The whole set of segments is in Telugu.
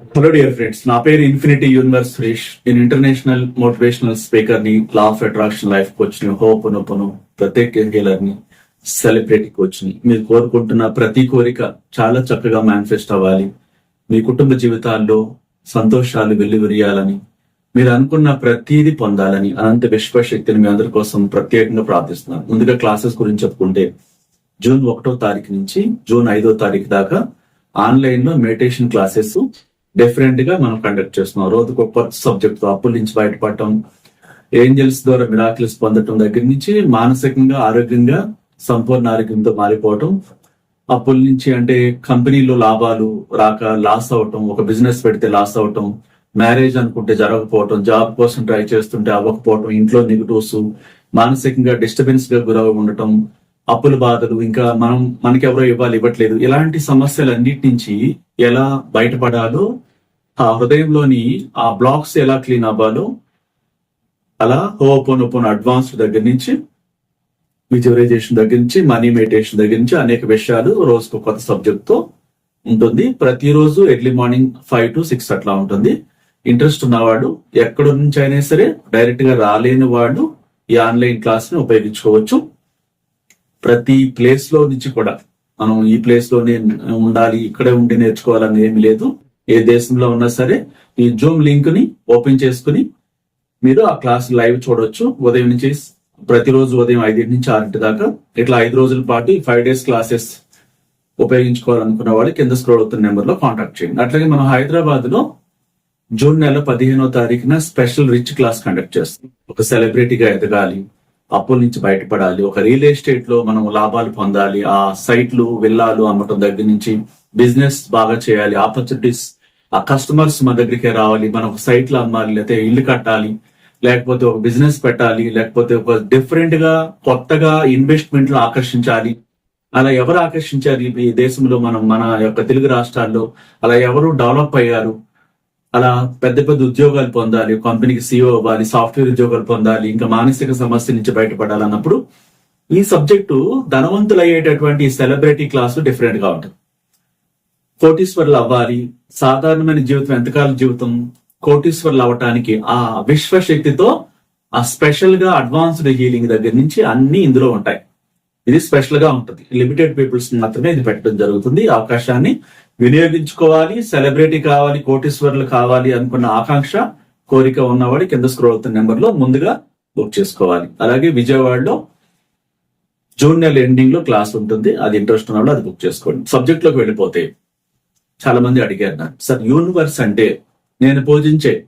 హలో డియర్ ఫ్రెండ్స్ నా పేరు ఇన్ఫినిటీ యూనివర్స్ సురేష్. నేను ఇంటర్నేషనల్ మోటివేషనల్ స్పీకర్ని లా ఆఫ్ అట్రాక్షన్ లైఫ్ కోచ్ని హోప్ నొప్పను ప్రత్యేక హీలర్ని సెలబ్రిటీ కోచ్ని. మీరు కోరుకుంటున్న ప్రతి కోరిక చాలా చక్కగా మేనిఫెస్ట్ అవ్వాలి. మీ కుటుంబ జీవితాల్లో సంతోషాలు వెల్లివిరియాలని మీరు అనుకున్న ప్రతిదీ పొందాలని అనంత విశ్వశక్తిని మీ అందరి కోసం ప్రత్యేకంగా ప్రార్థిస్తున్నాను. ముందుగా క్లాసెస్ గురించి చెప్పుకుంటే జూన్ ఒకటో తారీఖు నుంచి జూన్ ఐదో తారీఖు దాకా ఆన్లైన్లో మెడిటేషన్ క్లాసెస్ డిఫరెంట్గా మనం కండక్ట్ చేస్తున్నాం. రోజుకు ఒక కొత్త సబ్జెక్ట్తో అప్పుల నుంచి బయటపడటం ఏంజల్స్ ద్వారా మిరాకిల్స్ పొందటం దగ్గర నుంచి మానసికంగా ఆరోగ్యంగా సంపూర్ణ ఆరోగ్యంతో మారిపోవటం అప్పుల నుంచి అంటే కంపెనీలో లాభాలు రాక లాస్ అవటం ఒక బిజినెస్ పెడితే లాస్ అవటం మ్యారేజ్ అనుకుంటే జరగకపోవటం జాబ్ కోసం ట్రై చేస్తుంటే అవ్వకపోవటం ఇంట్లో నెగిటివ్స్ మానసికంగా డిస్టర్బెన్స్గా గురవ ఉండటం అప్పుల బాధలు ఇంకా మనం మనకెవరో ఇవ్వాలి ఇవ్వట్లేదు. ఇలాంటి సమస్యలన్నిటి నుంచి ఎలా బయటపడాలో ఆ హృదయంలోని ఆ బ్లాక్స్ ఎలా క్లీన్ అవ్వాలో అలా హోపోనోపోన్ అడ్వాన్స్డ్ దగ్గర నుంచి విజువలైజేషన్ దగ్గర నుంచి మనీ మెడిటేషన్ దగ్గర నుంచి అనేక విషయాలు రోజుకు కొత్త సబ్జెక్ట్తో ఉంటుంది. ప్రతిరోజు early morning five to six అట్లా ఉంటుంది. ఇంట్రెస్ట్ ఉన్నవాడు ఎక్కడ నుంచి అయినా సరే డైరెక్ట్గా రాలేని వాడు ఈ ఆన్లైన్ క్లాస్ని ఉపయోగించుకోవచ్చు. ప్రతి ప్లేస్లో నుంచి కూడా. మనం ఈ ప్లేస్లోనే ఉండాలి ఇక్కడే ఉండి నేర్చుకోవాలని ఏమి లేదు. ఏ దేశంలో ఉన్నా సరే ఈ జూమ్ లింక్ని ఓపెన్ చేసుకుని మీరు ఆ క్లాస్ లైవ్ చూడొచ్చు. ఉదయం నుంచి ప్రతిరోజు ఉదయం ఐదింటి నుంచి ఆరింటి దాకా ఇట్లా ఐదు రోజుల పాటు ఫైవ్ డేస్ క్లాసెస్ ఉపయోగించుకోవాలనుకున్న వాళ్ళు కింద స్క్రోల్ అవుతున్న నెంబర్లో కాంటాక్ట్ చేయండి. అట్లాగే మనం హైదరాబాద్లో జూన్ నెల పదిహేనో తారీఖున స్పెషల్ రిచ్ క్లాస్ కండక్ట్ చేస్తాం. ఒక సెలబ్రిటీగా ఎదగాలి అప్పుల నుంచి బయటపడాలి ఒక రియల్ ఎస్టేట్లో మనం లాభాలు పొందాలి ఆ సైట్లు విల్లాలు అమ్మటం దగ్గర నుంచి బిజినెస్ బాగా చేయాలి ఆపర్చునిటీస్ ఆ కస్టమర్స్ మన దగ్గరికే రావాలి మనం ఒక సైట్లు అమ్మాలి లేకపోతే ఇల్లు కట్టాలి లేకపోతే ఒక బిజినెస్ పెట్టాలి లేకపోతే ఒక డిఫరెంట్గా కొత్తగా ఇన్వెస్ట్మెంట్లు ఆకర్షించాలి. అలా ఎవరు ఆకర్షించారు ఈ దేశంలో మనం మన యొక్క తెలుగు రాష్ట్రాల్లో? అలా ఎవరు డెవలప్ అయ్యారు? అలా పెద్ద పెద్ద ఉద్యోగాలు పొందాలి కంపెనీకి సీఓ అవ్వాలి సాఫ్ట్వేర్ ఉద్యోగాలు పొందాలి ఇంకా మానసిక సమస్య నుంచి బయటపడాలన్నప్పుడు ఈ సబ్జెక్టు ధనవంతులు అయ్యేటటువంటి సెలబ్రిటీ క్లాసు డిఫరెంట్గా ఉంటుంది. కోటీశ్వరులు అవ్వాలి సాధారణమైన జీవితం ఎంతకాల జీవితం? కోటీశ్వరులు అవ్వటానికి ఆ విశ్వశక్తితో ఆ స్పెషల్గా అడ్వాన్స్డ్ హీలింగ్ దగ్గర నుంచి అన్ని ఇందులో ఉంటాయి. ఇది స్పెషల్గా ఉంటుంది. లిమిటెడ్ పీపుల్స్ మాత్రమే ఇది పెట్టడం జరుగుతుంది. అవకాశాన్ని వినియోగించుకోవాలి సెలబ్రిటీ కావాలి కోటీశ్వరులు కావాలి అనుకున్న ఆకాంక్ష కోరిక ఉన్నవాడి కింద స్క్రోల్ అవుతున్న నెంబర్లో ముందుగా బుక్ చేసుకోవాలి. అలాగే విజయవాడలో జూన్ నెల ఎండింగ్లో క్లాస్ ఉంటుంది. అది ఇంట్రెస్ట్ ఉన్నవాళ్ళు అది బుక్ చేసుకోండి. సబ్జెక్ట్లోకి వెళ్ళిపోతే చాలా మంది అడిగారు నాకు సార్ యూనివర్స్ అంటే నేను పూజించే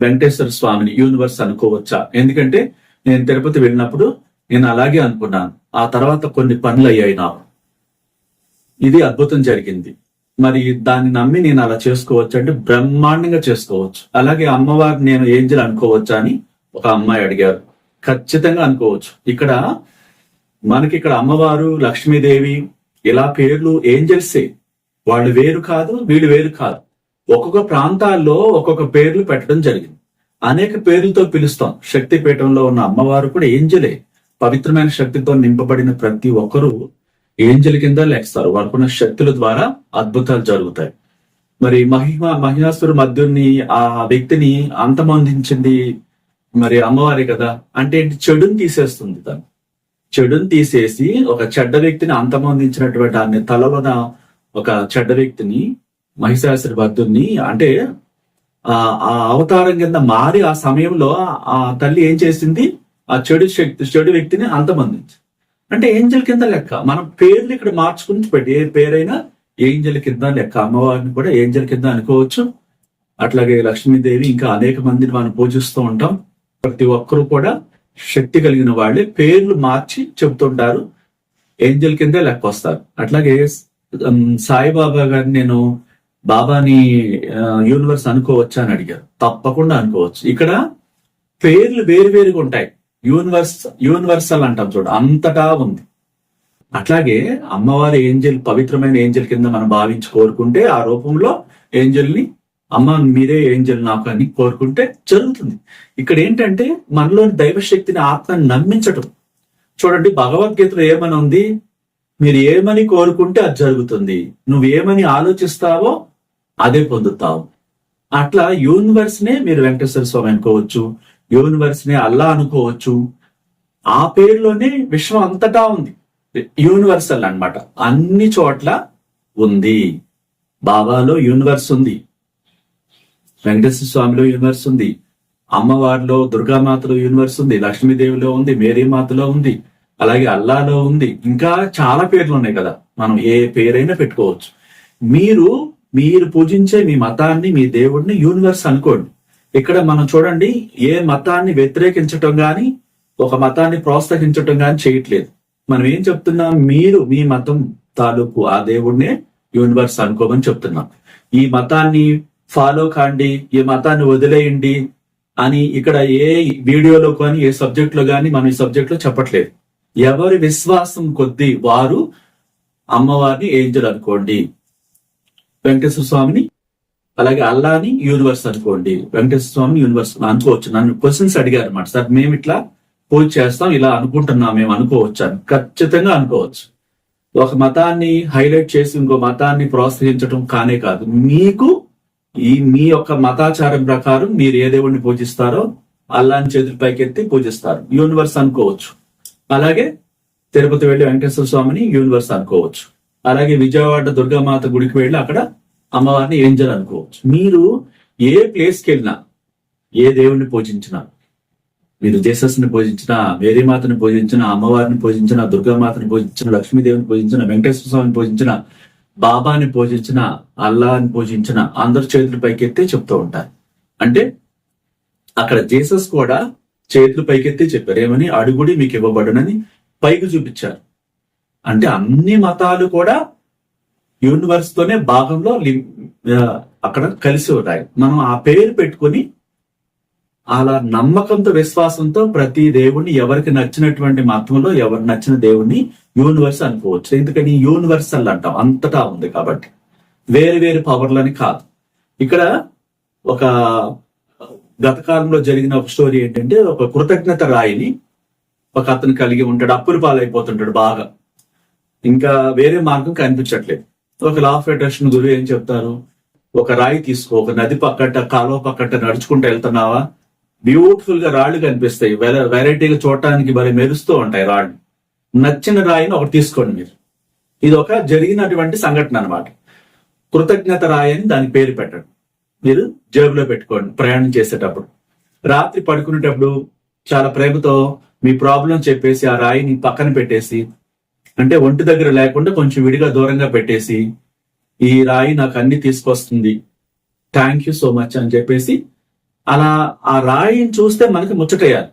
వెంకటేశ్వర స్వామిని యూనివర్స్ అనుకోవచ్చా? ఎందుకంటే నేను తిరుపతి వెళ్ళినప్పుడు నేను అలాగే అనుకున్నాను. ఆ తర్వాత కొన్ని పనులు అయ్యాయి నాకు. ఇది అద్భుతం జరిగింది. మరి దాన్ని నమ్మి నేను అలా చేసుకోవచ్చు అంటే బ్రహ్మాండంగా చేసుకోవచ్చు. అలాగే అమ్మవారు నేను ఏంజల్ అనుకోవచ్చా అని ఒక అమ్మాయి అడిగారు. ఖచ్చితంగా అనుకోవచ్చు. ఇక్కడ మనకి ఇక్కడ అమ్మవారు లక్ష్మీదేవి ఇలా పేర్లు ఏంజల్సే. వాళ్ళు వేరు కాదు వీళ్ళు వేరు కాదు. ఒక్కొక్క ప్రాంతాల్లో ఒక్కొక్క పేర్లు పెట్టడం జరిగింది. అనేక పేర్లతో పిలుస్తాం. శక్తి పీఠంలో ఉన్న అమ్మవారు కూడా ఏంజలే. పవిత్రమైన శక్తితో నింపబడిన ప్రతి ఒక్కరూ ఏంజల్ కింద లేస్తారు. వాళ్ళకున్న శక్తుల ద్వారా అద్భుతాలు జరుగుతాయి. మరి మహిమ మహిళాసురు మధ్యుని ఆ వ్యక్తిని అంతమొందించింది మరి అమ్మవారి కదా. అంటే ఏంటి? చెడుని తీసేస్తుంది తను. చెడుని తీసేసి ఒక చెడ్డ వ్యక్తిని అంతమొందించినటువంటి ఆమె తలవన ఒక చెడ్డ వ్యక్తిని మహిషాసుర భద్రుని అంటే ఆ ఆ అవతారం కింద మారి ఆ సమయంలో ఆ తల్లి ఏం చేసింది? ఆ చెడు శక్తి చెడు వ్యక్తిని అంతమందించి అంటే ఏంజల్ కింద లెక్క. మనం పేర్లు ఇక్కడ మార్చుకుని పెట్టి ఏ పేరైనా ఏంజల్ కింద లెక్క. అమ్మవారిని కూడా ఏంజల్ కింద అనుకోవచ్చు. అట్లాగే లక్ష్మీదేవి ఇంకా అనేక మందిని మనం పూజిస్తూ ఉంటాం. ప్రతి ఒక్కరు కూడా శక్తి కలిగిన వాళ్ళే. పేర్లు మార్చి చెబుతుంటారు. ఏంజల్ కిందే లెక్క వస్తారు. అట్లాగే సాయిబాబా గారిని నేను బాబాని యూనివర్స్ అనుకోవచ్చా అని అడిగారు. తప్పకుండా అనుకోవచ్చు. ఇక్కడ పేర్లు వేరు వేరుగా ఉంటాయి. యూనివర్స్ యూనివర్సల్ అంటాం చూడు అంతటా ఉంది. అట్లాగే అమ్మవారి ఏంజల్ పవిత్రమైన ఏంజల్ కింద మనం భావించి కోరుకుంటే ఆ రూపంలో ఏంజల్ని అమ్మ మీరే ఏంజల్ నాకు అని కోరుకుంటే జరుగుతుంది. ఇక్కడ ఏంటంటే మనలోని దైవశక్తిని ఆత్మని నమ్మించటం. చూడండి భగవద్గీతలో ఏమని ఉంది? మీరు ఏమని కోరుకుంటే అది జరుగుతుంది. నువ్వు ఏమని ఆలోచిస్తావో అదే పొందుతావు. అట్లా యూనివర్స్ నే మీరు వెంకటేశ్వర స్వామి అనుకోవచ్చు యూనివర్స్ నే అల్లా అనుకోవచ్చు. ఆ పేరులోనే విశ్వం అంతటా ఉంది. యూనివర్సల్ అన్నమాట. అన్ని చోట్ల ఉంది. బాబాలో యూనివర్స్ ఉంది. వెంకటేశ్వర స్వామిలో యూనివర్స్ ఉంది. అమ్మవారిలో దుర్గామాతలో యూనివర్స్ ఉంది. లక్ష్మీదేవిలో ఉంది. మేరీమాతలో ఉంది. అలాగే అల్లాలో ఉంది. ఇంకా చాలా పేర్లు ఉన్నాయి కదా. మనం ఏ పేరైనా పెట్టుకోవచ్చు. మీరు మీరు పూజించే మీ మతాన్ని మీ దేవుడిని యూనివర్స్ అనుకోండి. ఇక్కడ మనం చూడండి ఏ మతాన్ని వ్యతిరేకించటం గాని ఒక మతాన్ని ప్రోత్సహించటం గాని చేయట్లేదు. మనం ఏం చెప్తున్నాం? మీరు మీ మతం తాలూకు ఆ దేవుడినే యూనివర్స్ అనుకోమని చెప్తున్నాం. ఈ మతాన్ని ఫాలో కాండి ఈ మతాన్ని వదిలేయండి అని ఇక్కడ ఏ వీడియోలో కానీ ఏ సబ్జెక్ట్లో కానీ మనం ఈ సబ్జెక్ట్లో చెప్పట్లేదు. ఎవరి విశ్వాసం కొద్దీ వారు అమ్మవారిని ఏంజల్ అనుకోండి. వెంకటేశ్వర స్వామిని అలాగే అల్లాని యూనివర్స్ అనుకోండి. వెంకటేశ్వర స్వామిని యూనివర్స్ అనుకోవచ్చు. నన్ను క్వశ్చన్స్ అడిగారు అనమాట సార్ మేము ఇట్లా పూజ చేస్తాం ఇలా అనుకుంటున్నాం మేము అనుకోవచ్చు అని. ఖచ్చితంగా అనుకోవచ్చు. ఒక మతాన్ని హైలైట్ చేసి ఇంకో మతాన్ని ప్రోత్సహించడం కానే కాదు. మీకు ఈ మీ యొక్క మతాచారం ప్రకారం మీరు ఏ దేవుడిని పూజిస్తారో అల్లాని చేతుల పైకెత్తి పూజిస్తారు. యూనివర్స్ అనుకోవచ్చు. అలాగే తిరుపతి వెళ్ళి వెంకటేశ్వర స్వామిని యూనివర్స్ అనుకోవచ్చు. అలాగే విజయవాడ దుర్గామాత గుడికి వెళ్ళి అక్కడ అమ్మవారిని ఏంజల్ అనుకోవచ్చు. మీరు ఏ ప్లేస్కి వెళ్ళినా ఏ దేవుణ్ణి పూజించినా మీరు జేసస్ని పూజించినా పూజించిన మేరీమాతని పూజించిన అమ్మవారిని పూజించిన దుర్గామాతని పూజించిన లక్ష్మీదేవిని పూజించిన వెంకటేశ్వర స్వామిని పూజించిన బాబాని పూజించిన అల్లాని పూజించిన అందరు చేతుల పైకెత్తే చెప్తూ ఉంటారు. అంటే అక్కడ జీసస్ కూడా చేతులు పైకెత్తి చెప్పారు. ఏమని? అడుగుడి మీకు ఇవ్వబడునని పైకి చూపించారు. అంటే అన్ని మతాలు కూడా యూనివర్స్ తోనే భాగంలో అక్కడ కలిసి ఉంటాయి. మనం ఆ పేరు పెట్టుకొని అలా నమ్మకంతో విశ్వాసంతో ప్రతి దేవుణ్ణి ఎవరికి నచ్చినటువంటి మతంలో ఎవరికి నచ్చిన దేవుణ్ణి యూనివర్స్ అనుకోవచ్చు. ఎందుకని? యూనివర్సల్ అంటాం. అంతటా ఉంది కాబట్టి. వేరు వేరు పవర్లని కాదు. ఇక్కడ ఒక గత కాలంలో జరిగిన ఒక స్టోరీ ఏంటంటే ఒక కృతజ్ఞత రాయిని ఒక అతను కలిగి ఉంటాడు అప్పులు పాలైపోతుంటాడు బాగా. ఇంకా వేరే మార్గం కనిపించట్లేదు. ఒక లా ఆఫ్ అట్రాక్షన్ గురువు ఏం చెప్తారు? ఒక రాయి తీసుకో ఒక నది పక్కట కాలువ పక్కట నడుచుకుంటూ వెళ్తున్నావా? బ్యూటిఫుల్గా రాళ్ళు కనిపిస్తాయి. వెరైటీగా చూడటానికి మరి మెరుస్తూ ఉంటాయి రాళ్ళు. నచ్చిన రాయిని ఒకటి తీసుకోండి మీరు. ఇది ఒక జరిగినటువంటి సంఘటన అన్నమాట. కృతజ్ఞత రాయి అని దానికి పేరు పెట్టండి. మీరు జేబులో పెట్టుకోండి ప్రయాణం చేసేటప్పుడు. రాత్రి పడుకునేటప్పుడు చాలా ప్రేమతో మీ ప్రాబ్లం చెప్పేసి ఆ రాయిని పక్కన పెట్టేసి అంటే ఒంటి దగ్గర లేకుండా కొంచెం విడిగా దూరంగా పెట్టేసి ఈ రాయి నాకు అన్ని తీసుకొస్తుంది. థ్యాంక్ యూ సో మచ్ అని చెప్పేసి అలా ఆ రాయిని చూస్తే మనకి ముచ్చటేయాలి.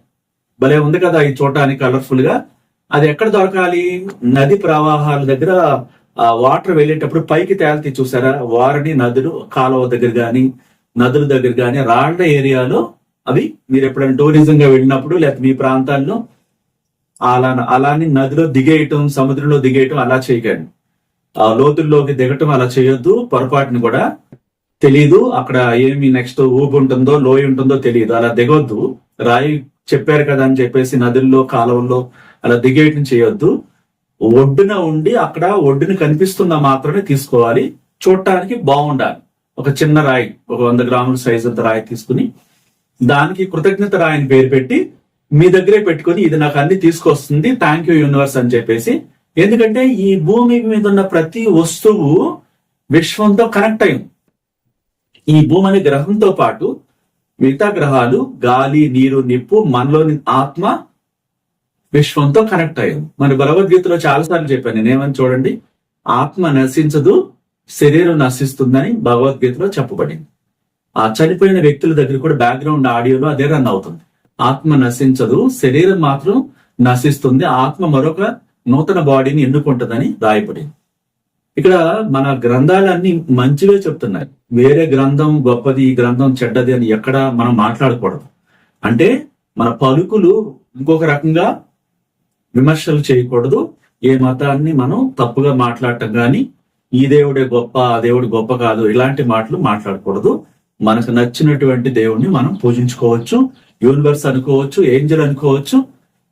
భలే ఉంది కదా ఇది చూడటానికి కలర్ఫుల్గా. అది ఎక్కడ దొరకాలి? నది ప్రవాహాల దగ్గర వాటర్ వెళ్ళేటప్పుడు పైకి తేలితే చూసారా? వారని నదులు కాలువ దగ్గర కానీ నదుల దగ్గర కానీ రాళ్ళ ఏరియాలో అవి మీరు ఎప్పుడైనా టూరిజం గా వెళ్ళినప్పుడు లేకపోతే మీ ప్రాంతాల్లో అలా అలాని నదిలో దిగేయటం సముద్రంలో దిగేయటం అలా చేయకండి. ఆ లోతుల్లోకి దిగటం అలా చేయొద్దు. పొరపాటుని కూడా తెలియదు అక్కడ ఏమి నెక్స్ట్ ఊపు ఉంటుందో లోయ ఉంటుందో తెలియదు అలా దిగొద్దు. రాయి చెప్పారు కదా అని చెప్పేసి నదుల్లో కాలువల్లో అలా దిగేయటం చేయొద్దు. ఒడ్డున ఉండి అక్కడ ఒడ్డున కనిపిస్తున్న మాత్రమే తీసుకోవాలి. చూడటానికి బాగుండాలి. ఒక చిన్న రాయి ఒక వంద గ్రాముల సైజ్ అంత రాయి తీసుకుని దానికి కృతజ్ఞత రాయిని పేరు పెట్టి మీ దగ్గరే పెట్టుకొని ఇది నాకు అన్ని తీసుకొస్తుంది థ్యాంక్ యూ యూనివర్స్ అని చెప్పేసి. ఎందుకంటే ఈ భూమి మీద ఉన్న ప్రతి వస్తువు విశ్వంతో కనెక్ట్ అయింది ఈ భూమి అనే గ్రహంతో పాటు మిగతా గ్రహాలు గాలి నీరు నిప్పు మనలోని ఆత్మ విశ్వంతో కనెక్ట్ అయ్యింది మన భగవద్గీతలో చాలాసార్లు చెప్పాను నేనేమని చూడండి ఆత్మ నశించదు శరీరం నశిస్తుందని భగవద్గీతలో చెప్పబడింది. ఆ చనిపోయిన వ్యక్తుల దగ్గర కూడా బ్యాక్గ్రౌండ్ ఆడియోలో అదే రన్ అవుతుంది. ఆత్మ నశించదు శరీరం మాత్రం నశిస్తుంది ఆత్మ మరొక నూతన బాడీని ఎన్నుకుంటుందని రాయబడింది. ఇక్కడ మన గ్రంథాలన్నీ మంచివే చెప్తున్నాయి. వేరే గ్రంథం గొప్పది ఈ గ్రంథం చెడ్డది అని ఎక్కడ మనం మాట్లాడకూడదు. అంటే మన పలుకులు ఇంకొక రకంగా విమర్శలు చేయకూడదు. ఏ మతాన్ని మనం తప్పుగా మాట్లాడటం కానీ ఈ దేవుడే గొప్ప ఆ దేవుడు గొప్ప కాదు ఇలాంటి మాటలు మాట్లాడకూడదు. మనకు నచ్చినటువంటి దేవుణ్ణి మనం పూజించుకోవచ్చు యూనివర్స్ అనుకోవచ్చు ఏంజల్ అనుకోవచ్చు.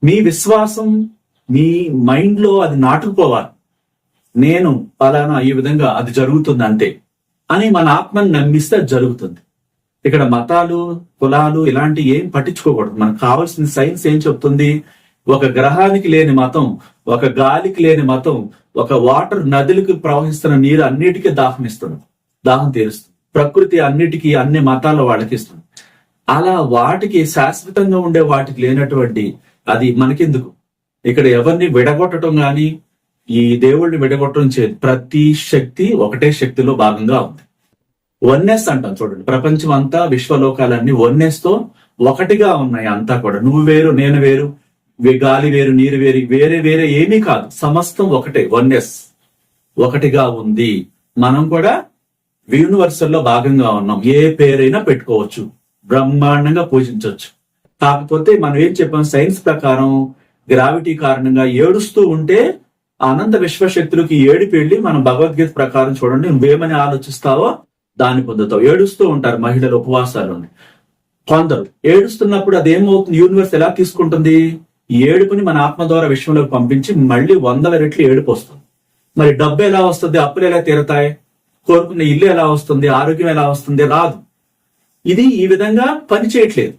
మీ విశ్వాసం మీ మైండ్లో అది నాటుకుపోవాలి. నేను పలానా ఈ విధంగా అది జరుగుతుంది అంతే అని మన ఆత్మను నమ్మిస్తే అది జరుగుతుంది. ఇక్కడ మతాలు కులాలు ఇలాంటి ఏం పట్టించుకోకూడదు. మనకు కావాల్సిన సైన్స్ ఏం చెప్తుంది? ఒక గ్రహానికి లేని మతం ఒక గాలికి లేని మతం ఒక వాటర్ నదులకు ప్రవహిస్తున్న నీరు అన్నిటికీ దాహం ఇస్తుంది. దాహం తీరుస్తుంది. ప్రకృతి అన్నిటికీ అన్ని మతాల వాళ్ళకి ఇస్తుంది. అలా వాటికి శాశ్వతంగా ఉండే వాటికి లేనటువంటి అది మనకెందుకు? ఇక్కడ ఎవరిని విడగొట్టడం కానీ ఈ దేవుడిని విడగొట్టడం చే ప్రతి శక్తి ఒకటే శక్తిలో భాగంగా ఉంది. వన్నెస్ అంటాం చూడండి. ప్రపంచం అంతా విశ్వలోకాలన్నీ వన్నెస్తో ఒకటిగా ఉన్నాయి అంతా కూడా. నువ్వు వేరు నేను వేరు గాలి వేరు నీరు వేరు వేరే వేరే ఏమీ కాదు. సమస్తం ఒకటే వన్నెస్ ఒకటిగా ఉంది. మనం కూడా యూనివర్సల్లో భాగంగా ఉన్నాం. ఏ పేరైనా పెట్టుకోవచ్చు. బ్రహ్మాండంగా పూజించవచ్చు. కాకపోతే మనం ఏం చెప్పాం? సైన్స్ ప్రకారం గ్రావిటీ కారణంగా ఏడుస్తూ ఉంటే అనంత విశ్వశక్తులకి ఏడుపు వెళ్ళి మనం భగవద్గీత ప్రకారం చూడండి నువ్వేమని ఆలోచిస్తావో దాన్ని పొందుతావు. ఏడుస్తూ ఉంటారు మహిళలు ఉపవాసాలు కొందరు ఏడుస్తున్నప్పుడు అదేమవుతుంది? యూనివర్స్ ఎలా తీసుకుంటుంది? ఈ ఏడుపుని మన ఆత్మ ద్వారా విశ్వంలోకి పంపించి మళ్ళీ వందల రెట్లు ఏడుపు వస్తుంది. మరి డబ్బు ఎలా వస్తుంది? అప్పులు ఎలా తీరతాయి? కోరుకున్న ఇల్లు ఎలా వస్తుంది? ఆరోగ్యం ఎలా వస్తుంది? రాదు. ఇది ఈ విధంగా పని చేయట్లేదు.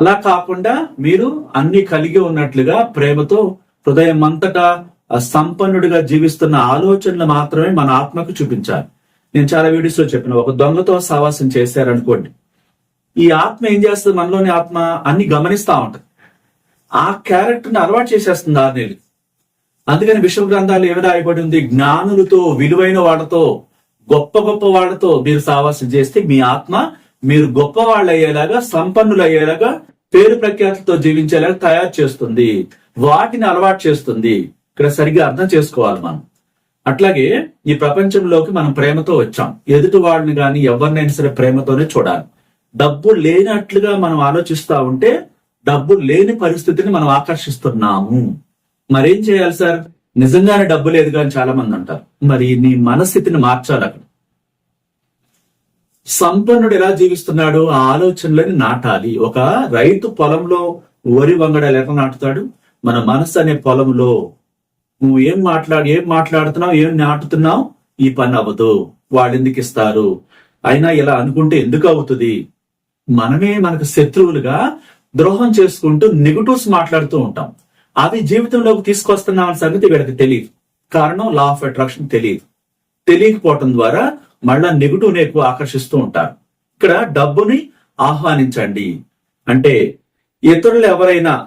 అలా కాకుండా మీరు అన్ని కలిగి ఉన్నట్లుగా ప్రేమతో హృదయం అంతటా సంపన్నుడిగా జీవిస్తున్న ఆలోచనలు మాత్రమే మన ఆత్మకు చూపించాలి. నేను చాలా వీడియోస్లో చెప్పిన ఒక దొంగతో సావాసం చేశారనుకోండి. ఈ ఆత్మ ఏం చేస్తుంది? మనలోని ఆత్మ అన్ని గమనిస్తా ఉంటది. ఆ క్యారెక్టర్ని అలవాటు చేసేస్తుంది ఆర్నేలు అందుకని విశ్వ గ్రంథాలు ఏమి రాయబడి ఉంది? జ్ఞానులతో విలువైన వాళ్ళతో గొప్ప గొప్ప వాళ్ళతో మీరు సావాసం చేస్తే మీ ఆత్మ మీరు గొప్ప వాళ్ళు అయ్యేలాగా సంపన్నులు అయ్యేలాగా పేరు ప్రఖ్యాతులతో జీవించేలాగా తయారు చేస్తుంది. వాటిని అలవాటు చేస్తుంది. ఇక్కడ సరిగ్గా అర్థం చేసుకోవాలి మనం. అట్లాగే ఈ ప్రపంచంలోకి మనం ప్రేమతో వచ్చాం. ఎదుటి వాళ్ళని కానీ ఎవరినైనా సరే ప్రేమతోనే చూడాలి. డబ్బు లేనట్లుగా మనం ఆలోచిస్తా ఉంటే డబ్బు లేని పరిస్థితిని మనం ఆకర్షిస్తున్నాము. మరేం చేయాలి సార్? నిజంగానే డబ్బు లేదు కానీ చాలా మంది అంటారు. మరి నీ మనస్థితిని మార్చాలి అక్కడ. సంపన్నుడు ఎలా జీవిస్తున్నాడు? ఆ ఆలోచనలని నాటాలి. ఒక రైతు పొలంలో వరి వంగడాలు ఎలా నాటుతాడు? మన మనసు అనే పొలంలో నువ్వు ఏం మాట్లాడు ఏం మాట్లాడుతున్నావు? ఏం నాటుతున్నావు? ఈ పని అవ్వదు. వాళ్ళు ఎందుకు ఇస్తారు? అయినా ఇలా అనుకుంటే ఎందుకు అవుతుంది? మనమే మనకు శత్రువులుగా ద్రోహం చేసుకుంటూ నెగటివ్స్ మాట్లాడుతూ ఉంటాం. అవి జీవితంలోకి తీసుకొస్తున్నామన్న సంగతి వీళ్ళకి తెలియదు. కారణం లా ఆఫ్ అట్రాక్షన్ తెలియదు. తెలియకపోవటం ద్వారా మళ్ళా నెగిటివ్ ఎక్కువ ఆకర్షిస్తూ ఉంటారు. ఇక్కడ డబ్బుని ఆహ్వానించండి. అంటే ఇతరులు ఎవరైనా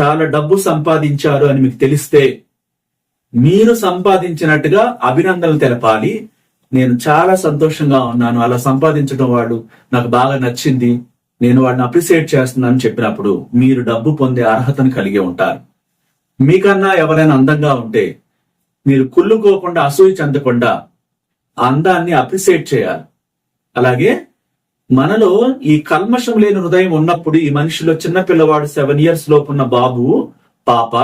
చాలా డబ్బు సంపాదించారు అని మీకు తెలిస్తే మీరు సంపాదించినట్టుగా అభినందనలు తెలపాలి. నేను చాలా సంతోషంగా ఉన్నాను. అలా సంపాదించడం వాడు నాకు బాగా నచ్చింది. నేను వాడిని అప్రిసియేట్ చేస్తున్నాను చెప్పినప్పుడు మీరు డబ్బు పొందే అర్హతను కలిగి ఉంటారు. మీకన్నా ఎవరైనా అందంగా ఉంటే మీరు కుళ్ళుకోకుండా అసూయ చెందకుండా ఆ అందాన్ని అప్రిసియేట్ చేయాలి. అలాగే మనలో ఈ కల్మషం లేని హృదయం ఉన్నప్పుడు ఈ మనిషిలో చిన్న పిల్లవాడు సెవెన్ ఇయర్స్ లోపు ఉన్న బాబు పాప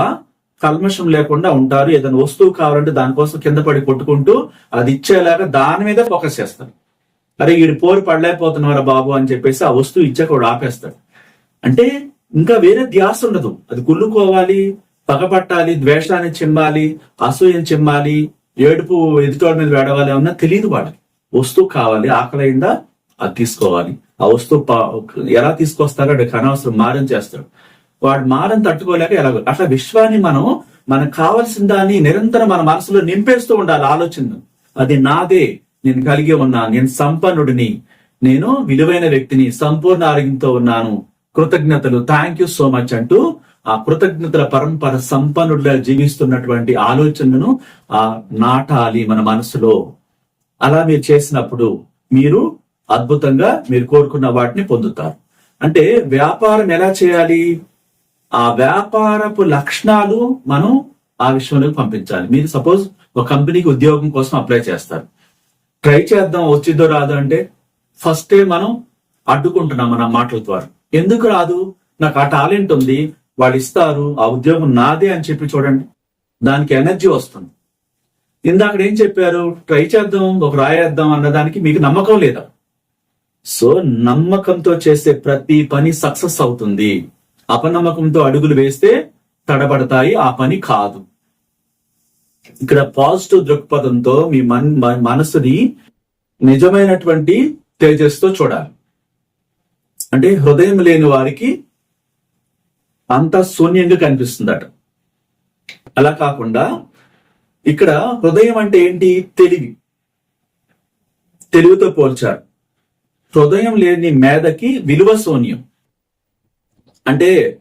కల్మషం లేకుండా ఉంటారు. ఏదైనా వస్తువు కావాలంటే దానికోసం కింద పడి కొట్టుకుంటూ అది ఇచ్చేలాగా దాని మీద ఫోకస్ చేస్తారు. అరే వీడు పోరు పడలేకపోతున్నారా బాబు అని చెప్పేసి ఆ వస్తువు ఇచ్చాక వాడు ఆపేస్తాడు. అంటే ఇంకా వేరే ధ్యాస ఉండదు. అది కుళ్ళుకోవాలి పగపట్టాలి ద్వేషాన్ని చిమ్మాలి అసూయని చిమ్మాలి ఏడుపు ఎదుటోడి మీద వేడవాలి అన్నా తెలియదు వాళ్ళకి. వస్తువు కావాలి ఆకలైందా అది తీసుకోవాలి. ఆ వస్తువు ఎలా తీసుకొస్తారో వాడికి అనవసరం మారం చేస్తాడు. వాడు మారం తట్టుకోలేక ఎలా అట్లా విశ్వాన్ని మనం మనకు కావలసిన దాన్ని నిరంతరం మన మనసులో నింపేస్తూ ఉండాలి ఆలోచన అది నాదే. నేను కలిగి ఉన్నాను నేను సంపన్నుడిని. నేను విలువైన వ్యక్తిని సంపూర్ణ ఆరోగ్యంతో ఉన్నాను. కృతజ్ఞతలు. థ్యాంక్ యూ సో మచ్ అంటూ ఆ కృతజ్ఞతల పరంపర సంపన్నుడిగా జీవిస్తున్నటువంటి ఆలోచనను ఆ నాటాలి మన మనసులో. అలా మీరు చేసినప్పుడు మీరు అద్భుతంగా మీరు కోరుకున్న వాటిని పొందుతారు. అంటే వ్యాపారం ఎలా చేయాలి? ఆ వ్యాపారపు లక్షణాలు మనం ఆ విషయంలోకి పంపించాలి. మీరు సపోజ్ ఒక కంపెనీకి ఉద్యోగం కోసం అప్లై చేస్తారు. ట్రై చేద్దాం వచ్చిందో రాదు అంటే ఫస్టే మనం అడ్డుకుంటున్నాం మన మాటల ద్వారా. ఎందుకు రాదు? నాకు ఆ టాలెంట్ ఉంది వాళ్ళు ఇస్తారు ఆ ఉద్యోగం నాదే అని చెప్పి చూడండి. దానికి ఎనర్జీ వస్తుంది. ఇందాక ఏం చెప్పారు? ట్రై చేద్దాం ఒక రాయేద్దాం అన్నదానికి మీకు నమ్మకం లేదా? సో నమ్మకంతో చేసే ప్రతి పని సక్సెస్ అవుతుంది. అపనమ్మకంతో అడుగులు వేస్తే తడబడతాయి ఆ పని కాదు. ఇక్కడ పాజిటివ్ దృక్పథంతో మీ మన్ మనసుని నిజమైనటువంటి తేజస్తో చూడాలి. అంటే హృదయం లేని వారికి అంతా శూన్యంగా కనిపిస్తుందట. అలా కాకుండా ఇక్కడ హృదయం అంటే ఏంటి? తెలివి. తెలివితో పోల్చారు హృదయం లేని మేధకి విలువ శూన్యం. అంటే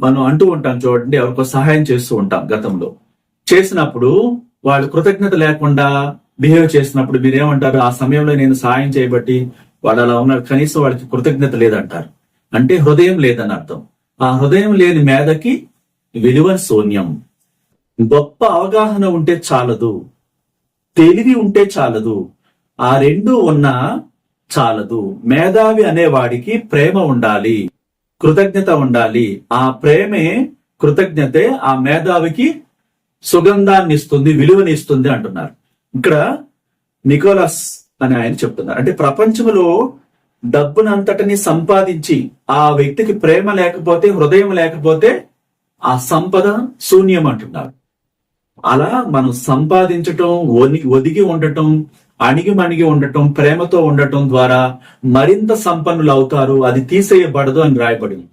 మనం అంటూ ఉంటాం చూడండి ఎవరికో సహాయం చేస్తూ ఉంటాం గతంలో. చేసినప్పుడు వాళ్ళు కృతజ్ఞత లేకుండా బిహేవ్ చేసినప్పుడు మీరేమంటారు? ఆ సమయంలో నేను సాయం చేయబట్టి వాడు అలా ఉన్నారు కనీసం వాడికి కృతజ్ఞత లేదంటారు. అంటే హృదయం లేదని అర్థం. ఆ హృదయం లేని మేధకి విలువ శూన్యం. గొప్ప అవగాహన ఉంటే చాలదు. తెలివి ఉంటే చాలదు. ఆ రెండు ఉన్నా చాలదు. మేధావి అనేవాడికి ప్రేమ ఉండాలి. కృతజ్ఞత ఉండాలి. ఆ ప్రేమే కృతజ్ఞతే ఆ మేధావికి సుగంధాన్ని ఇస్తుంది విలువని ఇస్తుంది అంటున్నారు. ఇక్కడ నికోలస్ అని ఆయన చెప్తున్నారు. అంటే ప్రపంచంలో డబ్బునంతటిని సంపాదించి ఆ వ్యక్తికి ప్రేమ లేకపోతే హృదయం లేకపోతే ఆ సంపద శూన్యం అంటున్నారు. అలా మనం సంపాదించటం ఒని ఒదిగి ఉండటం అణిగి మణిగి ఉండటం ప్రేమతో ఉండటం ద్వారా మరింత సంపన్నులు అవుతారు అది తీసేయబడదు అని రాయబడింది.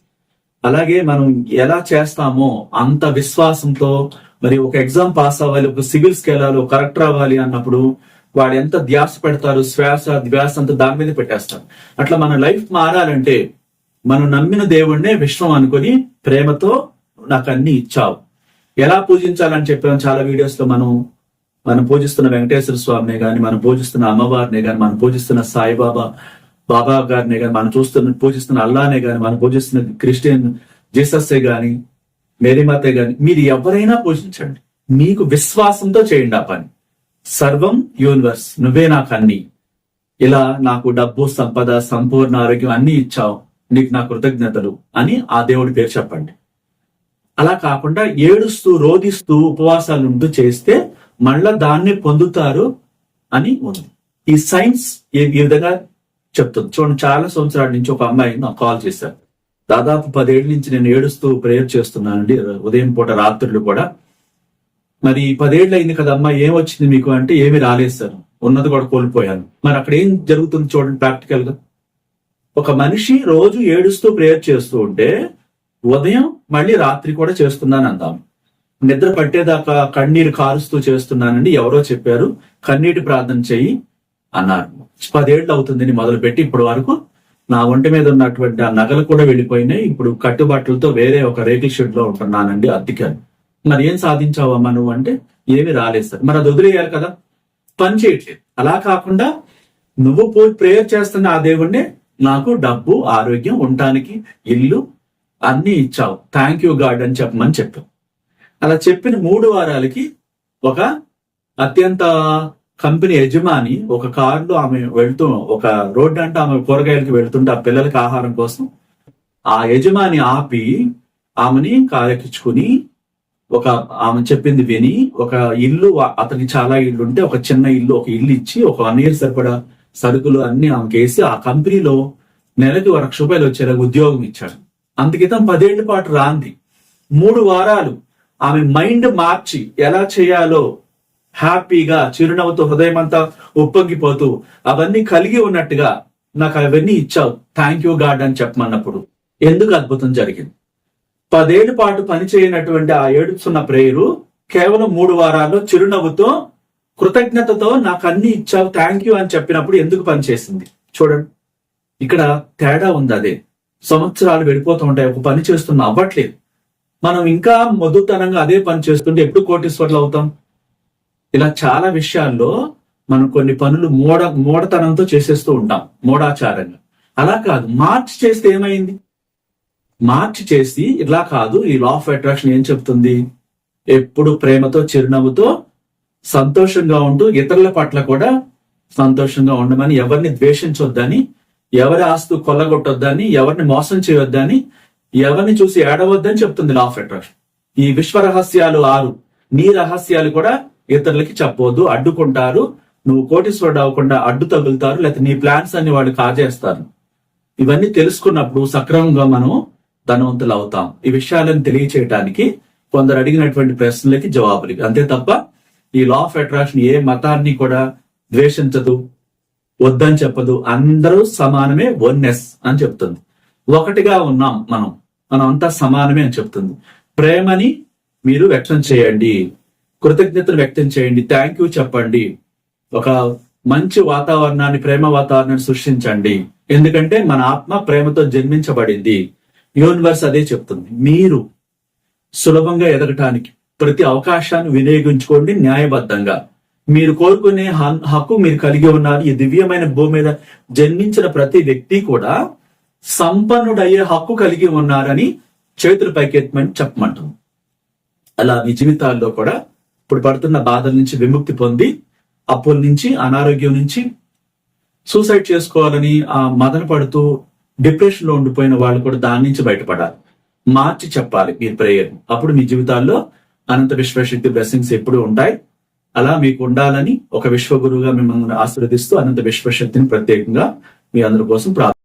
అలాగే మనం ఎలా చేస్తామో అంత విశ్వాసంతో మరి ఒక ఎగ్జామ్ పాస్ అవ్వాలి ఒక సివిల్స్కి వెళ్ళాలి కరెక్ట్ అవ్వాలి అన్నప్పుడు వాడు ఎంత ధ్యాస పెడతారు శ్వాస ధ్యాస అంత దాని మీద పెట్టేస్తారు. అట్లా మన లైఫ్ మారాలంటే మనం నమ్మిన దేవుణ్ణే విశ్వం అనుకొని ప్రేమతో నాకు అన్ని ఇచ్చావు. ఎలా పూజించాలని చెప్పాం చాలా వీడియోస్లో మనం మనం పూజిస్తున్న వెంకటేశ్వర స్వామినే గాని మనం పూజిస్తున్న అమ్మవారినే గాని మనం పూజిస్తున్న సాయిబాబా బాబా గారినే గాని మనం చూస్తున్న పూజిస్తున్న అల్లానే గాని మనం పూజిస్తున్న క్రిస్టియన్ జీసస్సే గాని మేరీమాతే గాని మీరు ఎవరైనా పూజించండి మీకు విశ్వాసంతో చేయండి ఆ పని. సర్వం యూనివర్స్ నువ్వే నాకు అన్ని. ఇలా నాకు డబ్బు సంపద సంపూర్ణ ఆరోగ్యం అన్ని ఇచ్చావు. నీకు నా కృతజ్ఞతలు అని ఆ దేవుడి పేరు చెప్పండి. అలా కాకుండా ఏడుస్తూ రోధిస్తూ ఉపవాసాలు ఉంటూ చేస్తే మళ్ళా దాన్ని పొందుతారు అని ఉంది. ఈ సైన్స్ ఈ విధంగా చెప్తుంది. చూడండి చాలా సంవత్సరాల నుంచి ఒక అమ్మాయి నాకు కాల్ చేశారు. దాదాపు పదేళ్ళ నుంచి నేను ఏడుస్తూ ప్రేయర్ చేస్తున్నానండి. ఉదయం పూట రాత్రులు కూడా. మరి పదేళ్ళు అయింది కదమ్మా ఏం వచ్చింది మీకు అంటే ఏమి రాలేదు సార్. ఉన్నది కూడా కోల్పోయాను. మరి అక్కడ ఏం జరుగుతుంది చూడండి ప్రాక్టికల్గా ఒక మనిషి రోజు ఏడుస్తూ ప్రేయర్ చేస్తూ ఉంటే ఉదయం మళ్ళీ రాత్రి కూడా చేస్తున్నాను అందాం నిద్ర పట్టేదాకా కన్నీరు కారుస్తూ చేస్తున్నానండి. ఎవరో చెప్పారు కన్నీటి ప్రార్థన చెయ్యి అన్నారు. పదేళ్ళు అవుతుంది మొదలు పెట్టి ఇప్పటి వరకు నా ఒంటి మీద ఉన్నటువంటి ఆ నగలు కూడా వెళ్ళిపోయినాయి. ఇప్పుడు కట్టుబాట్లతో వేరే ఒక రేకుల షెడ్లో ఉంటున్నానండి అద్దెకాని మరి ఏం సాధించావమ్మా నువ్వు అంటే? ఏమి రాలేదు సార్. మరి అది వదిలేయాలి కదా? పని చేయట్లేదు. అలా కాకుండా నువ్వు పోయి ప్రేయర్ చేస్తున్న ఆ దేవుణ్ణి నాకు డబ్బు ఆరోగ్యం ఉండటానికి ఇల్లు అన్ని ఇచ్చావు. థ్యాంక్ యూ గాడ్ అని చెప్పమని చెప్పావు. అలా చెప్పిన మూడు వారాలకి ఒక అత్యంత కంపెనీ యజమాని ఒక కారులో ఆమె వెళ్తూ ఒక రోడ్డు అంటే ఆమె కూరగాయలకి వెళ్తుంటే ఆ పిల్లలకి ఆహారం కోసం ఆ యజమాని ఆపి ఆమెని కారెక్కించుకుని ఒక ఆమె చెప్పింది విని ఒక ఇల్లు అతనికి చాలా ఇల్లు ఉంటే ఒక చిన్న ఇల్లు ఒక ఇల్లు ఇచ్చి ఒక వన్ ఇయర్ సరిపడా సరుకులు అన్ని ఆమెకి వేసి ఆ కంపెనీలో నెలకి ఒక లక్ష రూపాయలు వచ్చేలా ఉద్యోగం ఇచ్చాడు అందుకితం పదేళ్ళ పాటు రాంది. మూడు వారాలు ఆమె మైండ్ మార్చి ఎలా చేయాలో హ్యాపీగా చిరునవ్వుతో హృదయం అంతా ఉప్పొంగిపోతూ అవన్నీ కలిగి ఉన్నట్టుగా నాకు అవన్నీ ఇచ్చావు. థ్యాంక్ యూ గాడ్ అని చెప్పమన్నప్పుడు. ఎందుకు అద్భుతం జరిగింది? పదేళ్ళ పాటు పనిచేయనటువంటి ఆ ఏడుస్తున్న ప్రేయరు కేవలం మూడు వారాల్లో చిరునవ్వుతో కృతజ్ఞతతో నాకు అన్ని ఇచ్చావు థ్యాంక్ యూ అని చెప్పినప్పుడు ఎందుకు పనిచేసింది చూడండి. ఇక్కడ తేడా ఉంది అదే. సంవత్సరాలు వెళ్ళిపోతూ ఉంటాయి. ఒక పని చేస్తున్న అవ్వట్లేదు. మనం ఇంకా మొద్దుతనంగా అదే పని చేస్తుంటే ఎప్పుడు కోటీశ్వర్లు అవుతాం? ఇలా చాలా విషయాల్లో మనం కొన్ని పనులు మూడ మూడతనంతో చేసేస్తూ ఉంటాం మూడాచారంగా. అలా కాదు మార్చి చేస్తే ఏమైంది? మార్చి చేసి ఇలా కాదు ఈ లా ఆఫ్ అట్రాక్షన్ ఏం చెప్తుంది? ఎప్పుడు ప్రేమతో చిరునవ్వుతో సంతోషంగా ఉంటూ ఇతరుల పట్ల కూడా సంతోషంగా ఉండమని ఎవరిని ద్వేషించొద్దని ఎవరి ఆస్తు కొల్లగొట్టొద్దని ఎవరిని మోసం చేయొద్దని ఎవరిని చూసి ఏడవద్దని చెప్తుంది లా ఆఫ్ అట్రాక్షన్ ఈ విశ్వ రహస్యాలు ఆరు. నీ రహస్యాలు కూడా ఇతరులకి చెప్పొద్దు అడ్డుకుంటారు. నువ్వు కోటీశ్వరుడు అవ్వకుండా అడ్డు తగులుతారు లేకపోతే నీ ప్లాన్స్ అన్ని వాళ్ళు కాజేస్తారు. ఇవన్నీ తెలుసుకున్నప్పుడు సక్రమంగా మనం ధనవంతులు అవుతాం. ఈ విషయాలను తెలియచేయటానికి కొందరు అడిగినటువంటి ప్రశ్నలకి జవాబులు. అంతే తప్ప ఈ లా ఆఫ్ అట్రాక్షన్ ఏ మతాన్ని కూడా ద్వేషించదు వద్దని చెప్పదు. అందరూ సమానమే వన్నెస్ అని చెప్తుంది. ఒకటిగా ఉన్నాం మనం. మనం అంతా సమానమే అని చెప్తుంది. ప్రేమని మీరు వ్యక్తం చేయండి. కృతజ్ఞతలు వ్యక్తం చేయండి. థ్యాంక్ యూ చెప్పండి. ఒక మంచి వాతావరణాన్ని ప్రేమ వాతావరణాన్ని సృష్టించండి. ఎందుకంటే మన ఆత్మ ప్రేమతో జన్మించబడింది. యూనివర్స్ అదే చెప్తుంది. మీరు సులభంగా ఎదగటానికి ప్రతి అవకాశాన్ని వినియోగించుకోండి న్యాయబద్ధంగా. మీరు కోరుకునే హన్- హక్కు మీరు కలిగి ఉన్నారు. ఈ దివ్యమైన భూమి మీద జన్మించిన ప్రతి వ్యక్తి కూడా సంపన్నుడయ్యే హక్కు కలిగి ఉన్నారని చేతులు పైకెత్తమని చెప్పమంటాం. అలా మీ జీవితాల్లో కూడా ఇప్పుడు పడుతున్న బాధల నుంచి విముక్తి పొంది అప్పుల నుంచి అనారోగ్యం నుంచి సూసైడ్ చేసుకోవాలని ఆ మదన పడుతూ డిప్రెషన్లో ఉండిపోయిన వాళ్ళు కూడా దాని నుంచి బయటపడాలి. మార్చి చెప్పాలి మీ ప్రేయర్ అప్పుడు మీ జీవితాల్లో అనంత విశ్వశక్తి బ్లెస్సింగ్స్ ఎప్పుడు ఉంటాయి. అలా మీకు ఉండాలని ఒక విశ్వగురువుగా మిమ్మల్ని ఆశీర్వదిస్తూ అనంత విశ్వశక్తిని ప్రత్యేకంగా మీ అందరి కోసం ప్రార్థన